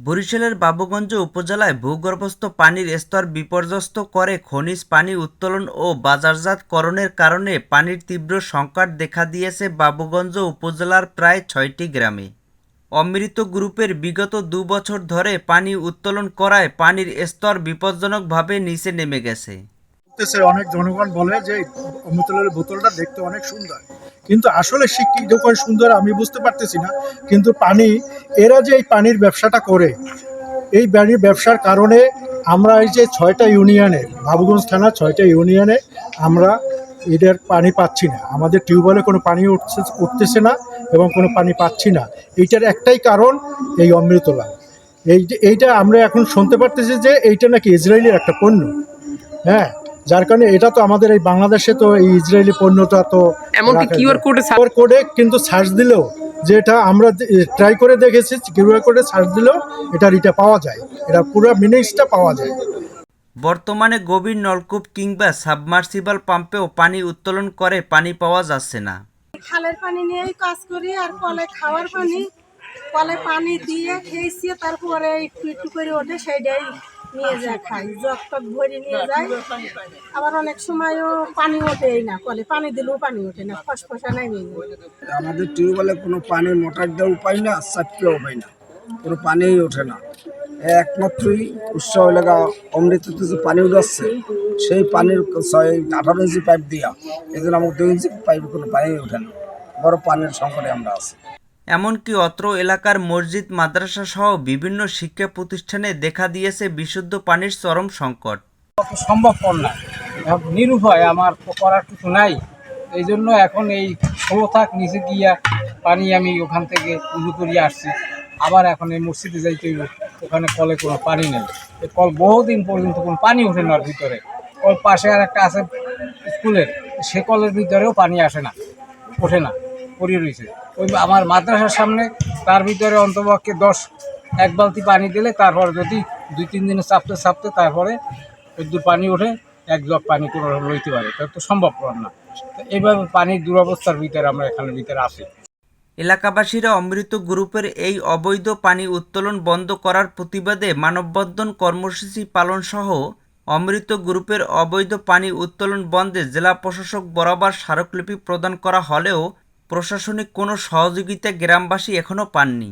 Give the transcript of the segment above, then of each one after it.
বরিশালের বাবুগঞ্জ উপজেলায় ভূগর্ভস্থ পানির স্তর বিপর্যস্ত করে খনিজ পানি উত্তোলন ও বাজারজাতকরণের কারণে পানির তীব্র সংকট দেখা দিয়েছে বাবুগঞ্জ উপজেলার প্রায় ছয়টি গ্রামে। অমৃত গ্রুপের বিগত দু বছর ধরে পানি উত্তোলন করায় পানির স্তর বিপজ্জনকভাবে নিচে নেমে গেছে। করতেছে অনেক জনগণ বলে যে অমৃতলের বোতলটা দেখতে অনেক সুন্দর। কিন্তু আসলে সে কি যখন সুন্দর আমি বুঝতে পারতেছি না। কিন্তু পানি, এরা যে এই পানির ব্যবসাটা করে, এই পানির ব্যবসার কারণে আমরা এই যে ছয়টা ইউনিয়নে, বাবুগঞ্জ থানা ছয়টা ইউনিয়নে আমরা এদের পানি পাচ্ছি না। আমাদের টিউবওয়েলে কোনো পানি উঠছে, উঠতেছে না এবং কোনো পানি পাচ্ছি না। এইটার একটাই কারণ এই অমৃতলা এই এইটা আমরা এখন শুনতে পারতেছি যে এইটা নাকি ইসরায়েলের একটা পণ্য। হ্যাঁ যার কারণে এটা তো আমাদের এই বাংলাদেশে তো এই ইসরায়েলি পণ্যটা তো এমনকি কিউআর কোডে কিউআর কোডে কিন্তু সার্চ দিলেও যে এটা আমরা ট্রাই করে দেখেছি কিউআর কোডে সার্চ দিলেও এটা পাওয়া যায়। এটা পুরো মিনিংসটা পাওয়া যায়। বর্তমানে গভীর নলকূপ কিংবা সাবমার্সিবল পাম্পেও পানি উত্তোলন করে পানি পাওয়া যাচ্ছে না। খালের পানি নিয়েই কাজ করি আর কলে খাওয়ার পানি কলে পানি দিয়ে খেয়েছি তারপরে একটু একটু করে ওঠে সেইটাই। নিয়ে যায় খাই, জগ টক ভরে নিয়ে যায়। আবার অনেক সময়ও পানি ওঠেই না কলে পানি দিলেও পানি ওঠে না, ফসফসা নাই আমাদের টিউবওয়েলে কোনো পানি মোটর দেওয়াও পাই না চাপকেও পাই না, কোনো পানিই ওঠে না। একমাত্রই উৎস এলাকা অমৃততে যে পানি উঠাচ্ছে সেই পানির ছয় আঠারো ইঞ্চি পাইপ দিয়া এই জন্য আমাকে দুই ইঞ্চি পাইপে কোনো পানি ওঠে না, বড় পানির সংকটে আমরা আছি। এমনকি অত্র এলাকার মসজিদ, মাদ্রাসা সহ বিভিন্ন শিক্ষা প্রতিষ্ঠানে দেখা দিয়েছে বিশুদ্ধ পানির চরম সংকট। সম্ভবপর না। নিরুপায়, আমার করার কিছু নাই। এই জন্য এখন এই থাক, নিচে গিয়া পানি আমি ওখান থেকে উজু করিয়ে আসছি। আবার এখন এই মসজিদে যাইতে ওখানে কলে কোনো পানি নেই। কল বহুদিন পর্যন্ত কোনো পানি ওঠে না ভিতরে। কল পাশে আর একটা আছে স্কুলের, সে কলের ভিতরেও পানি আসে না, ওঠে না, পড়িয়ে রয়েছে ওই আমার মাদ্রাসার সামনে, তার ভিতরে অন্তপক্ষে দশ, এক বালতি পানি দিলে, তারপর যদি দুই, তিন দিনে চাপতে চাপতে তারপরে একটু পানি ওঠে, এক জগ পানি কোনো লইতে পারে। তা তো সম্ভবপর না। এইভাবে পানির দুরবস্থার ভিতরে আমরা এখানের ভিতরে আসি এলাকাবাসীরা অমৃত গ্রুপের এই অবৈধ পানি উত্তোলন বন্ধ করার প্রতিবাদে মানববন্ধন কর্মসূচি পালন সহ অমৃত গ্রুপের অবৈধ পানি উত্তোলন বন্ধে জেলা প্রশাসক বরাবর স্মারকলিপি প্রদান করা হলেও প্রশাসনিক কোনো সহযোগিতা গ্রামবাসী এখনও পাননি।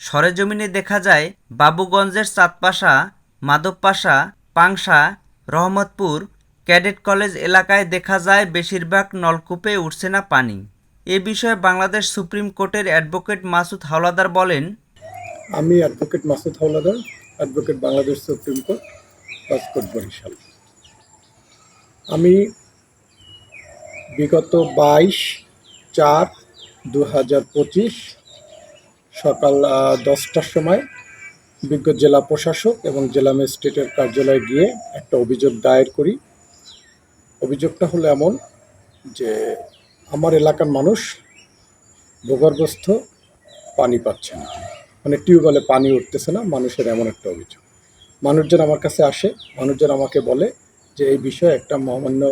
সরেজমিনে দেখা যায়, বাবুগঞ্জের চাঁদপাশা মাধবপাশা পাংশা, রহমতপুর, ক্যাডেট কলেজ এলাকায় দেখা যায় বেশিরভাগ নলকূপে উঠছে না পানি। এ বিষয়ে বাংলাদেশ সুপ্রিম কোর্টের অ্যাডভোকেট মাসুদ হাওলাদার বলেন, আমি advocate Masud Hawlader, advocate Bangladesh supreme court Barishal. আমি বিগত বাইশ চার দু হাজার পঁচিশ, সকাল দশটার সময় বিজ্ঞ জেলা প্রশাসক এবং জেলা ম্যাজিস্ট্রেটের কার্যালয়ে গিয়ে একটা অভিযোগ দায়ের করি। অভিযোগটা হলো এমন যে আমার এলাকার মানুষ ভূগর্ভস্থ পানি পাচ্ছে না। মানে টিউবওয়েলে পানি উঠতেছে না, মানুষের এমন একটা অভিযোগ। মানুষজন আমার কাছে আসে, মানুষজন আমাকে বলে যে এই বিষয়ে একটা মহামান্য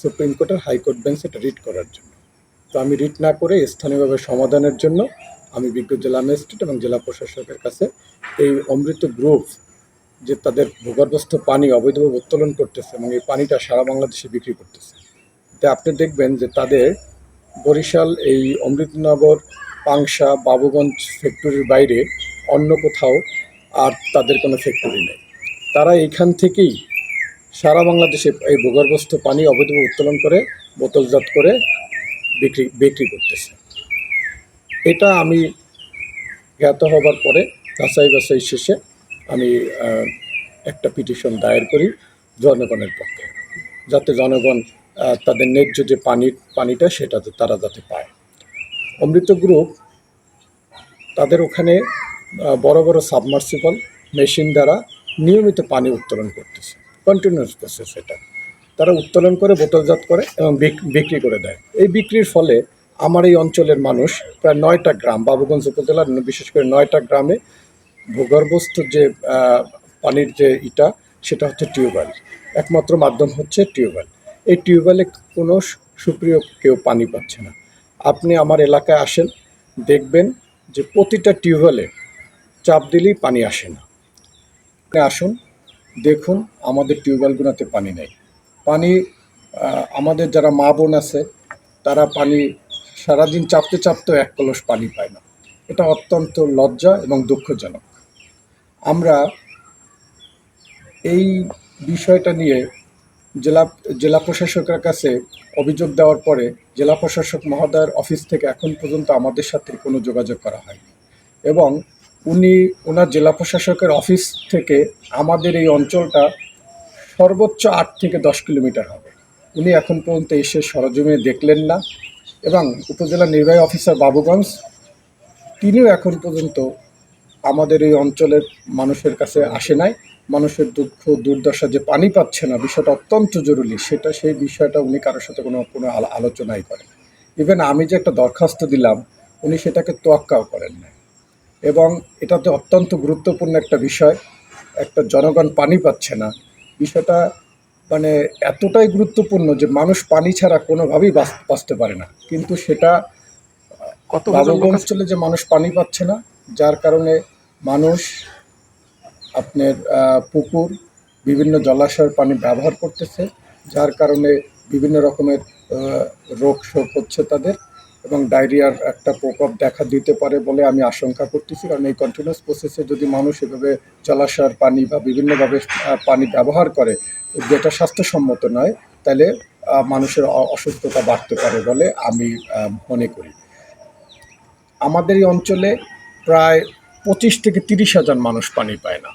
সুপ্রিম কোর্টের হাইকোর্ট বেঞ্চ এটা রিট করার জন্য। তো আমি রিট না করে স্থানীয়ভাবে সমাধানের জন্য আমি বিজ্ঞ জেলা ম্যাজিস্ট্রেট এবং জেলা প্রশাসকের কাছে এই অমৃত গ্রুপ যে তাদের ভূগর্ভস্থ পানি অবৈধভাবে উত্তোলন করতেছে এবং এই পানিটা সারা বাংলাদেশে বিক্রি করতেছে। তা আপনি দেখবেন যে তাদের বরিশাল এই অমৃতনগর, পাংশা, বাবুগঞ্জ ফ্যাক্টরির বাইরে অন্য কোথাও আর তাদের কোনো ফ্যাক্টরি নেই। তারা এইখান থেকেই সারা বাংলাদেশে এই ভূগর্ভস্থ পানি অবৈধভাবে উত্তোলন করে, বোতলজাত করে বিক্রি বিক্রি করতেছে। এটা আমি জ্ঞাত হবার পরে, যাচাই বাছাই শেষে আমি একটা পিটিশন দায়ের করি জনগণের পক্ষে। যাতে জনগণ তাদের ন্যায্য যে পানি, পানিটা সেটা তারা যাতে পায়। অমৃত গ্রুপ তাদের ওখানে বড় বড় সাবমার্সিবল মেশিন দ্বারা নিয়মিত পানি উত্তোলন করতেছে। কন্টিনিউয়াস প্রসেস এটা। তারা উত্তোলন করে, বোতলজাত করে এবং বিক- বিক্রি করে দেয়। এই বিক্রির ফলে আমার এই অঞ্চলের মানুষ প্রায় নয়টা গ্রাম, বাবুগঞ্জ উপজেলার বিশেষ করে নয়টা গ্রামে ভূগর্ভস্থ যে পানির যে ইটা, সেটা হচ্ছে টিউবওয়েল। একমাত্র মাধ্যম হচ্ছে টিউবওয়েল। এই টিউবওয়েলে কোনো সুপ্রিয় কেউ পানি পাচ্ছে না। আপনি আমার এলাকায় আসেন, দেখবেন যে প্রতিটা টিউবওয়েলে চাপ দিলেই পানি আসে না। আসুন, দেখুন, আমাদের টিউবওয়েলগুলোতে পানি নেই। পানি আমাদের যারা মা বোন আছে, তারা পানি সারাদিন চাপতে চাপতেও এক কলস পানি পায় না। এটা অত্যন্ত লজ্জা এবং দুঃখজনক। আমরা এই বিষয়টা নিয়ে জেলা জেলা প্রশাসকের কাছে অভিযোগ দেওয়ার পরে জেলা প্রশাসক মহোদয়ের অফিস থেকে এখন পর্যন্ত আমাদের সাথে কোনো যোগাযোগ করা হয়নি এবং উনি ওনার জেলা প্রশাসকের অফিস থেকে আমাদের এই অঞ্চলটা সর্বোচ্চ আট থেকে দশ কিলোমিটার হবে। উনি এখন পর্যন্ত এসে সরজমিনে দেখলেন না এবং উপজেলা নির্বাহী অফিসার বাবুগঞ্জ, তিনিও এখন পর্যন্ত আমাদের এই অঞ্চলের মানুষের কাছে আসে নাই। মানুষের দুঃখ, দুর্দশা যে পানি পাচ্ছে না, বিষয়টা অত্যন্ত জরুরি। সেটা, সেই বিষয়টা উনি কারোর সাথে কোনো কোনো আলো- আলোচনাই করেন ইভেন আমি যে একটা দরখাস্ত দিলাম, উনি সেটাকে তোয়াক্কাও করেন না এবং এটাতে অত্যন্ত গুরুত্বপূর্ণ একটা বিষয়, একটা জনগণ পানি পাচ্ছে না বিষয়টা মানে এতটাই গুরুত্বপূর্ণ যে মানুষ পানি ছাড়া কোনোভাবেই বাঁচ- বাঁচতে পারে না। কিন্তু সেটা কত অঞ্চলে যে মানুষ পানি পাচ্ছে না যার কারণে মানুষ আপনার পুকুর বিভিন্ন জলাশয়ের পানি ব্যবহার করতেছে যার কারণে বিভিন্ন রকমের রোগ শোক হচ্ছে তাদের। এবং ডায়রিয়ার একটা প্রকোপ দেখা দিতে পারে বলে আমি আশঙ্কা করতেছি। কারণ এই কন্টিনিউয়াস প্রসেসে যদি মানুষ এভাবে জলাশয়ের পানি বা বিভিন্নভাবে পানি ব্যবহার করে, যেটা স্বাস্থ্যসম্মত নয়, তাহলে মানুষের অসুস্থতা বাড়তে পারে বলে আমি মনে করি। আমাদের এই অঞ্চলে প্রায় পঁচিশ থেকে তিরিশ হাজার মানুষ পানি পায় না।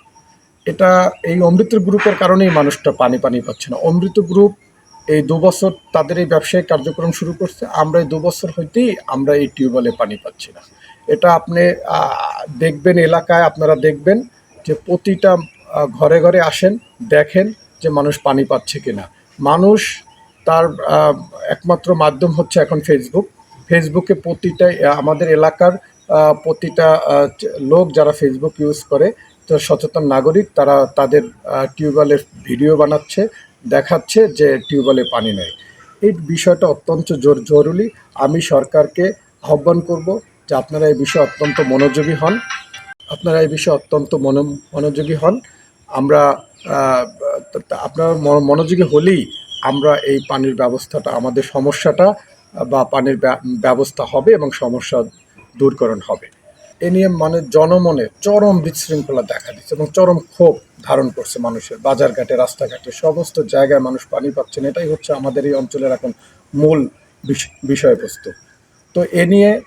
এটা এই অমৃত গ্রুপের কারণেই মানুষটা পানি পানি পাচ্ছে না। অমৃত গ্রুপ এই দু বছর তাদের এই ব্যবসায়িক কার্যক্রম শুরু করছে। আমরা এই দু বছর হইতেই আমরা এই টিউবওয়েলে পানি পাচ্ছি না। এটা আপনি দেখবেন এলাকায়, আপনারা দেখবেন যে প্রতিটা ঘরে ঘরে আসেন, দেখেন যে মানুষ পানি পাচ্ছে কিনা। মানুষ তার একমাত্র মাধ্যম হচ্ছে এখন ফেসবুক ফেসবুকে প্রতিটা আমাদের এলাকার প্রতিটা লোক যারা ফেসবুক ইউজ করে সচেতন নাগরিক, তারা তাদের টিউবওয়েলের ভিডিও বানাচ্ছে, দেখাচ্ছে যে টিউবওয়েলে পানি নেই। এই বিষয়টা অত্যন্ত জোর, জরুরি। আমি সরকারকে আহ্বান করব যে আপনারা এই বিষয়ে অত্যন্ত মনোযোগী হন। আপনারা এই বিষয়ে অত্যন্ত মনো- মনোযোগী হন। আমরা আপনারা মনোযোগী হলেই আমরা এই পানির ব্যবস্থাটা, আমাদের সমস্যাটা বা পানির ব্যবস্থা হবে এবং সমস্যা দূরকরণ হবে। এ নিয়ে মানে জনমনে চরম বিশৃঙ্খলা দেখা দিচ্ছে এবং চরম ক্ষোভ ধারণ করছে মানুষের। বাজারঘাটে, রাস্তাঘাটে, সমস্ত জায়গায় মানুষ পানি পাচ্ছেন। এটাই হচ্ছে আমাদের এই অঞ্চলের এখন মূল বিষ- বিষয়বস্তু। তো এ নিয়ে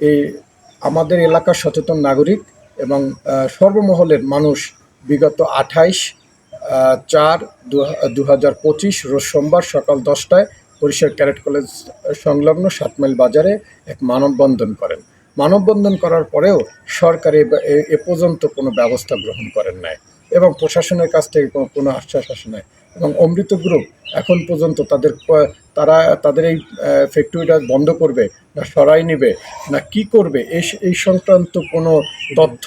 এই আমাদের এলাকার সচেতন নাগরিক এবং সর্বমহলের মানুষ বিগত আঠাইশ চার দু হাজার পঁচিশ রোজ সোমবার সকাল দশটায় বরিশাল ক্যারেট কলেজ সংলগ্ন সাতমাইল বাজারে এক মানববন্ধন করেন। মানববন্ধন করার পরেও সরকার এ- পর্যন্ত কোনো ব্যবস্থা গ্রহণ করেন নাই এবং প্রশাসনের কাছ থেকে কোনো- আশ্বাস আসে নাই এবং অমৃত গ্রুপ এখন পর্যন্ত তাদের তারা তাদের এই ফ্যাক্টরিটা বন্ধ করবে না সরাই নেবে না কি করবে? এই এই সংক্রান্ত কোনো তথ্য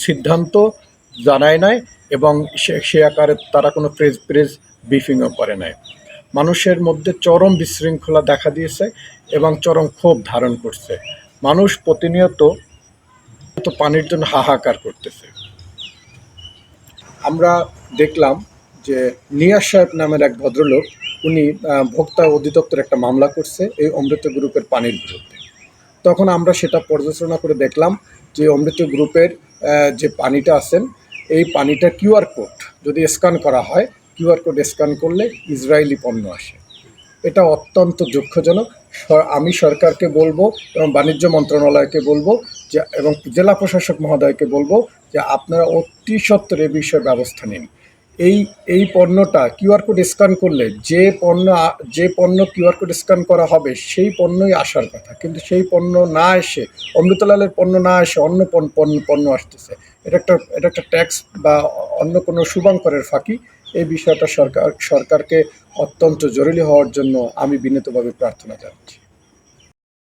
সিদ্ধান্ত জানায় নাই এবং সে সে আকারে তারা কোনো প্রেস প্রেস ব্রিফিংও করে নাই। মানুষের মধ্যে চরম বিশৃঙ্খলা দেখা দিয়েছে এবং চরম ক্ষোভ ধারণ করছে। মানুষ প্রতিনিয়ত পানির জন্য হাহাকার করতেছে। আমরা দেখলাম যে নিয়াজ সাহেব নামের এক ভদ্রলোক, উনি ভোক্তা অধিদপ্তর একটা মামলা করছে এই অমৃত গ্রুপের পানির বিরুদ্ধে। তখন আমরা সেটা পর্যালোচনা করে দেখলাম যে অমৃত গ্রুপের যে পানিটা আছেন, এই পানিটা কিউআর কোড যদি স্ক্যান করা হয় কিউআর কোড স্ক্যান করলে ইসরায়েলি পণ্য আসে। এটা অত্যন্ত দুঃখজনক। আমি সরকারকে বলব এবং বাণিজ্য মন্ত্রণালয়কে বলব যে, এবং জেলা প্রশাসক মহোদয়কে বলব যে, আপনারা অতি সত্বর এ বিষয়ে ব্যবস্থা নিন। এই এই পণ্যটা কিউআর কোড স্ক্যান করলে যে পণ্য যে পণ্য কিউআর কোড স্ক্যান করা হবে, সেই পণ্যই আসার কথা। কিন্তু সেই পণ্য না এসে, অমৃতলালের পণ্য না এসে অন্য পণ্য- পণ্য আসতেছে। এটা একটা এটা একটা ট্যাক্স বা অন্য কোনো শুভঙ্করের ফাঁকি। এই বিষয়টা সরকার সরকারকে অত্যন্ত জরুরি হওয়ার জন্য আমি বিনীতভাবে প্রার্থনা জানাচ্ছি।